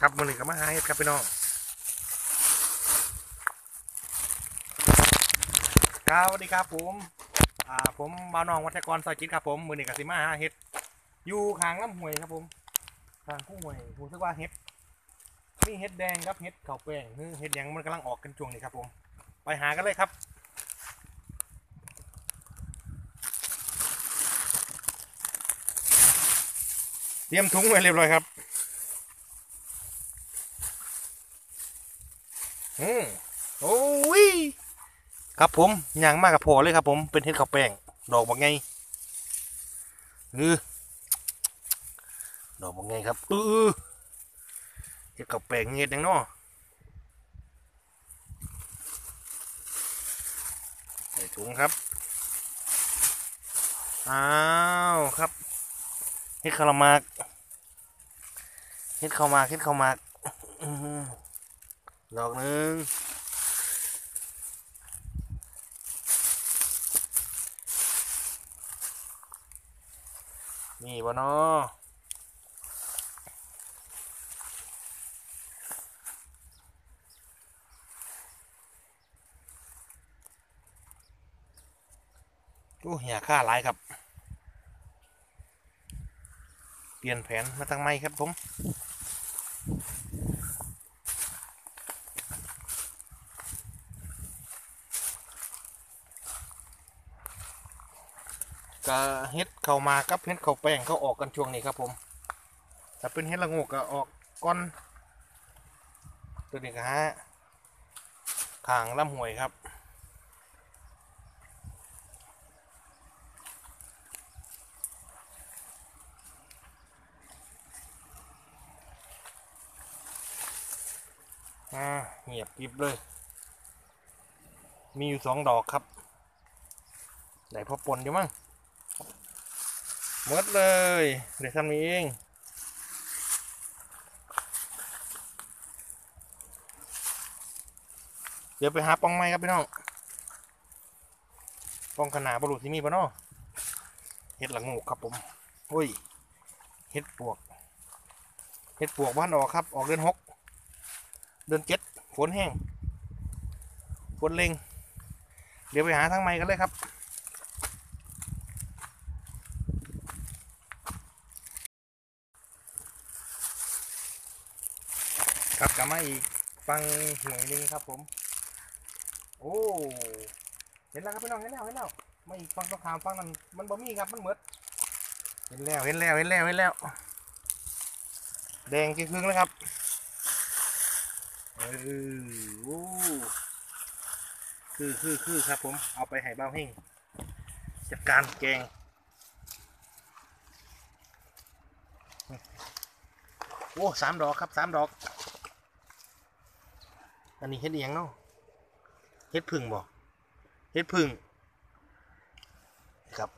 ครับมือหนึ่งกับมาหาเห็ดครับพี่น้องครับสวัสดีครับผมอ่าผมบ่าวน้องวัชกรซอยจิตครับผมมือหนึ่งกับสิมาหาเห็ดอยู่ข้างลำห้วยครับผมข้างคู่ห้วยผมคิดว่าเห็ดมีเห็ดแดงครับเห็ดเข่าแป้งเห็ดยังมันกำลังออกกันช่วงนี้ครับผม ไปหากันเลยครับเตรียมถุงไว้เรียบร้อยครับ อืมโอ้ยครับผมยางมากกับพอเลยครับผมเป็นเห็ดข้าวแป้งดอกบางไงเออดอกบางไงครับเออเห็ดข้าวแป้งเห็ดยังเนาะใส่ถุงครับอ้าวครับเฮ็ดข้าวหมากเฮ็ดข้าวหมากเฮ็ดข้าวหมาก ดอกหนึ่งมีบ่นาะโอ้เหี่ยค่าหลายครับ เปลี่ยนแผนมาทางไม่ครับผม ก็เฮ็ดเข้ามากับเฮ็ดเข้าแป้งเขาออกกันช่วงนี้ครับผมถ้าเป็นเฮ็ดละงกก็ออกก้อนตัวนี้ก็ฮะขางลำห้วยครับอ่าเงียบกริบเลย มีอยู่สองดอกครับ ไหนพอปนอยู่มั้ง หมดเลย เดี๋ยวทำนี้เองเดี๋ยวไปหาปองไม้ครับพี่น้องปองขนาบรุษที่มีปะเนาะเห็ดหลังงูครับผมเฮ้ยเห็ดปวกเห็ดปวกบ้านออกครับ ออกเดือนหกเดือนเจ็ดฝนแห้งฝนเล็งเดี๋ยวไปหาทางไม้กันเลยครับ ครับกลับมาอีกฟังหน่วยหนึงครับผม โอ้เห็นแล้วครับพี่น้องเห็นแล้วเห็นแล้วมาอีกฟังต้องขามฟังนั้นมันบ่มีครับมันเหมือดเห็นแล้วเห็นแล้วเห็นแล้วเห็นแล้ว แดงกี่ครึ่งแล้วครับเออโอ้คือคือคือครับ ผมเอาไปให้เบ้าเฮงจัดการแกงโอ้สามดอกครับสามดอก อันนี้เฮ็ดเอียงเนาะเฮ็ดพึ่งบ่เฮ็ดพึ่งครับ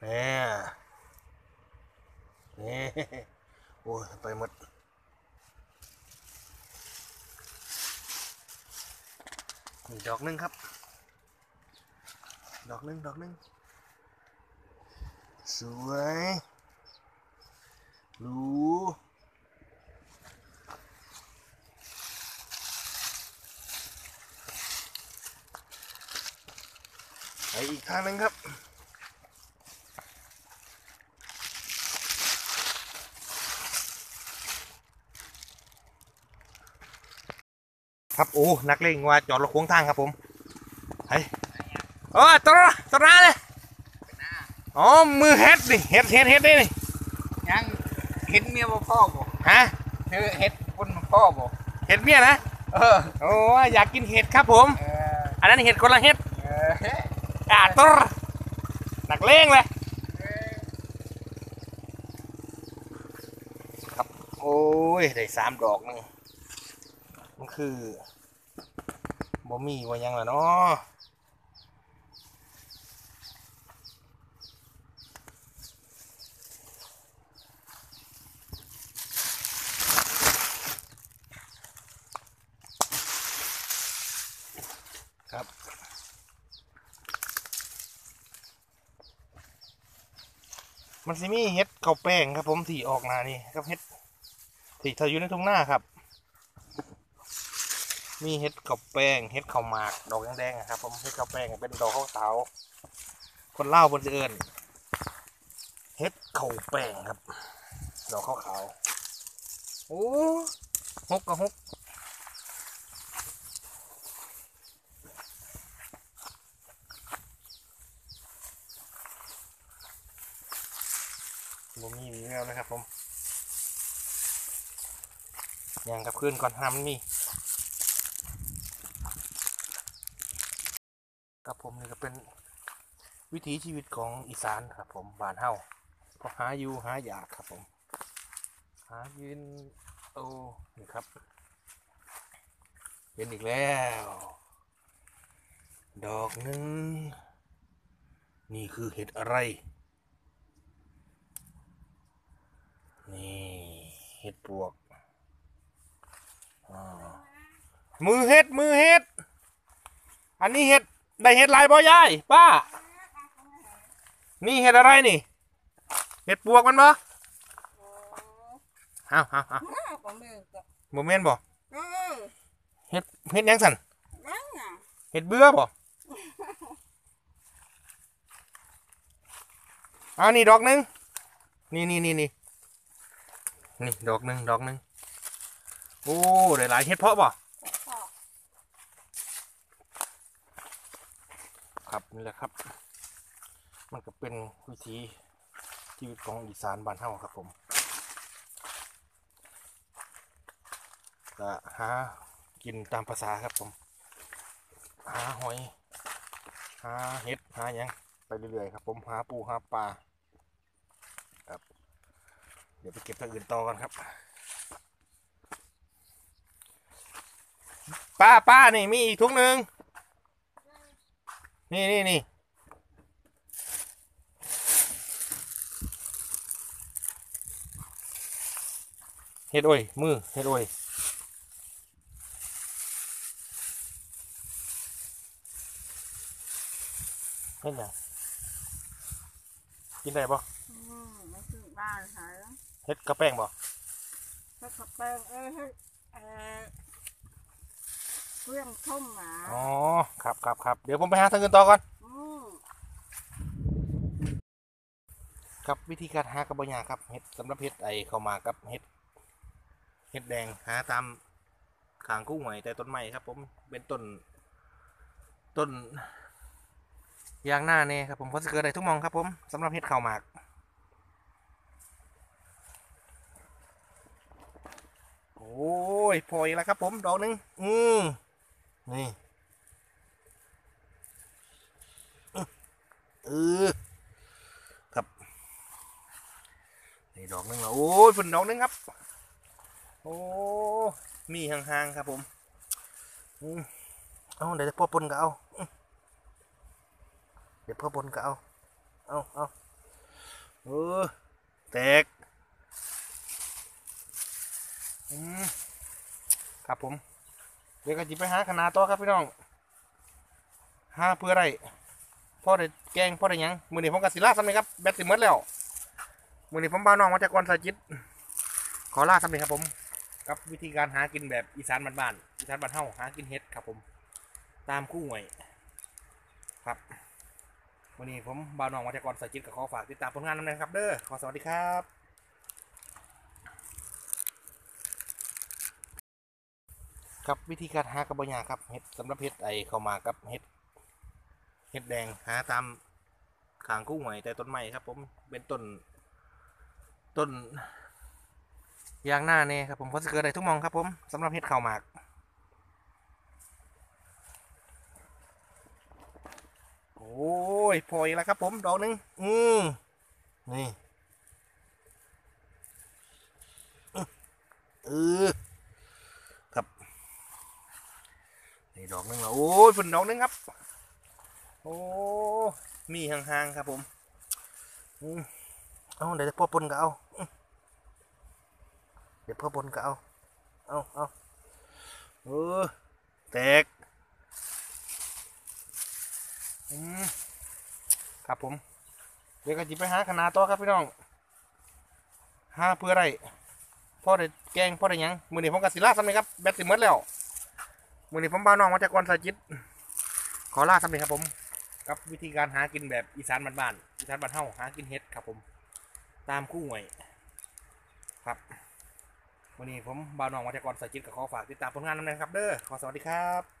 เนี่ยนี่โอ้ยไปหมดนี่ดอกหนึงครับ ดอกหนึงดอกหนึงสวยรู้ อีกทางหนึงครับครับโอ้นักเลงว่าจอดรถขวางทางครับผมเฮ้ยโอ้ตัวละตัวละเลยอ๋อมือเฮ็ดนี่เฮ็ดเฮ็ดเฮ็ดได้นี่ยังเห็นเมียบ่พ่อบ่ฮะเธอเห็ดบนพ่อบ่เห็ดเมียนะเออโอ้อยากกินเห็ดครับผมเอออันนั้นเห็ดคนละเห็ดเออ อ่าตัวนักเลงเลยครับโอ้ยได้สามดอกหนึงมันคือบ่มีว่ายังล่ะเนาะ มันสิมีเห็ดข้าวแป้งครับ ผมที่ออกหนานี่ครับเห็ดที่เธออยู่ในทุ่งหน้าครับ มีเห็ดข้าวแป้งเห็ดข้าวหมากดอกแดงๆอะครับผมเห็ดข้าวแป้งเป็นดอกขาวๆคนเล่าวบนจะเอิญเห็ดข้าวแป้งครับ ดอกขาวๆโอ้หกกับหกบ่มีวี แววนะครับผมยังกับคืนก่อนห้ามนมีกับผมนี่ก็เป็นวิถีชีวิตของอีสานครับผมบ้านเฮาก็หาอยู่หาอยากครับผม หายืนโอ้นี่ครับ เป็นอีกแล้ว ดอกหนึ่งนี่คือเห็ดอะไร นี่เห็ดปวกอ่ามือเห็ดมือเห็ด อันนี้เห็ดได้เห็ดลายบ่ยายป้า นี่เห็ดอะไรนี่ เห็ดปวกมันบ่เอาเอาเอาอ้าวก็มือก็โมเมนต์บ่เออเห็ดเห็ดหยังสันนั่งอะเห็ดเบื่อบ่เอานี่ดอกหนึง นี่นี่นี่นี่ นี่ดอกหนึ่งดอกหนึ่งโอ้ได้หลายเห็ดเพาะบ่ครับนี่แหละครับ มันก็เป็นวิถีชีวิตของอีสานบ้านเฮาครับผมก็หากินตามภาษาครับผม หาหอย หาเห็ด หาหยัง ไปเรื่อยๆครับผม หาปู หาปลา เดี๋ยวไปเก็บทางอื่นต่อกันครับ ป้าป้านี่มีอีกถุงหนึ่งนี่นี่นี่เฮ็ดโอ้ยมือเฮ็ดโอ้ยเฮ็ดหยังกินได้บ่อืมมันคือบ้านหายแล้ว เฮ็ดกระแป้งบ่ถ้าขับแป้งเอ้ยให้เอ่อเครื่องท่มหมาอ๋อครับครับครับเดี๋ยวผมไปหาทางอื่นต่อก่อนอืมครับวิธีการหากระบอกยากครับเห็ดสำหรับเห็ดไอเข้ามากับเห็ดเห็ดแดงหาตามขางคู่หวยแต่ต้นไม้ครับ ผมเป็นต้นต้นยางหน้าเนี่ยครับผมเพราะจะเกิดได้ทุกหมองครับผมสำหรับเห็ดข้าวหมาก โอ้ยพออีกแล้วครับผมดอกหนึ่งอืมนี่อื้อเออนี่ดอกหนึงแล้วโอ้ยฝนดอกหนึงครับ โอ้มีห่างๆครับผมอืมเอาเดี๋ยวพ่อปนก็เอาเดี๋ยวพ่อปนก็เอาเอาเอาเออแตกอืมครับ ผม เดี๋ยวก็จิไปหาขนาดต่อครับพี่น้องหาเพื่ออะไรพ่อได้แกงพ่อได้ยังมือนี้ผมกับศิลาซ้ำเลยครับแบตสิมดแล้วมือนี้ผมบ้าน้องมาจากกอนสาจิต ขอลาสำเร็จครับผมกับวิธีการหากินแบบอีสานบ้านๆอีสานบ้านเฮาหากินเฮ็ดครับผม ตามคู่หวยครับวันนี้ผมบ้าวน้องมาจากกอนสายจิตก็ขอฝากติดตามผลงานนำเลยครับเด้อขอสวัสดีครับ ครับวิธีการหากระบอยากครับเห็ดสำหรับเห็ดไอเข้ามากับเห็ดเห็ดแดงหาตามขางคู่หวยแต่ต้นไม้ครับ ผมเป็นต้นต้นยางหน้าเนี่ยครับผมเพราะจะเกิดได้ทุกมองครับ ผมสำหรับเห็ดข้าวหมากโอ้ยพออีกแล้วครับ ผมดอกหนึ่งอืมนี่อื้อเออครับนี่ดอกหนึ่งแล้วโอ้ ยฝนดอกนึงครับ โอ้ มีห่างๆครับผมอืมเอาเดี๋ยวพ่อปนก็เอา เดี๋ยวพ่อปนก็เอา เอาเอาเออแตกอืมครับผม เดี๋ยวก็จิไปหาขนาดต่อครับพี่น้องหาเพื่ออะไรพ่อได้แกงพ่อได้ยังมือนี้ผมกับศิลาซ้ำเลยครับแบตสิมดแล้ว มือนี้ผมบ้าน้องมาจากกรสาจิต ขอลาสำเลยครับผม กับวิธีการหากินแบบอีสานบ้านๆอีสานบ้านเฮาหากินเฮ็ดครับผม ตามคู่หวยครับวันนี้ผมบ่าวน้องมาจากรสาจิตก็ขอฝากติดตามผลงานนำนะครับเด้อ ขอสวัสดีครับ